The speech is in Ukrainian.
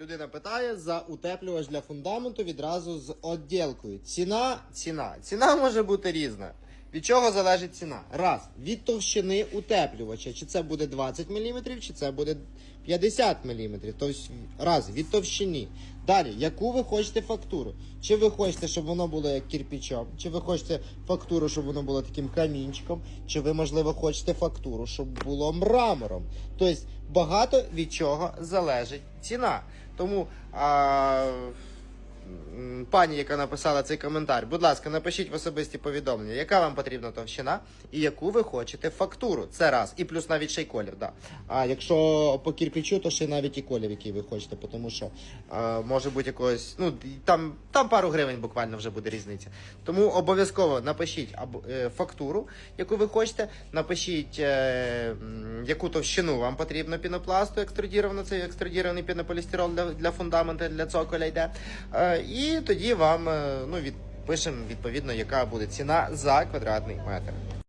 Людина питає за утеплювач для фундаменту відразу з відділкою. Ціна, ціна. Ціна може бути різна. Від чого залежить ціна? Раз. Від товщини утеплювача. Чи це буде 20 мм, чи це буде 50 мм. Тобто, раз, від товщини. Далі, яку ви хочете фактуру? Чи ви хочете, щоб воно було як кирпичом, чи ви хочете фактуру, щоб воно було таким камінчиком, чи ви, можливо, хочете фактуру, щоб було мрамором. Тобто багато від чого залежить ціна. Тому а, пані, яка написала цей коментар, будь ласка, напишіть в особисті повідомлення, яка вам потрібна товщина і яку ви хочете фактуру. Це раз. І плюс навіть ще й колір. Да. А якщо по кирпичу, то ще навіть і колір, який ви хочете, тому що а, може бути якогось. Ну, там, там пару гривень буквально вже буде різниця. Тому обов'язково напишіть або, е, фактуру, яку ви хочете. Напишіть, е, яку товщину вам потрібно пінопласту екструдіровано, це екструдірований пінополістирол для, для фундамента, для цоколя йде. Е, і тоді вам е, ну, відпишемо відповідно, яка буде ціна за квадратний метр.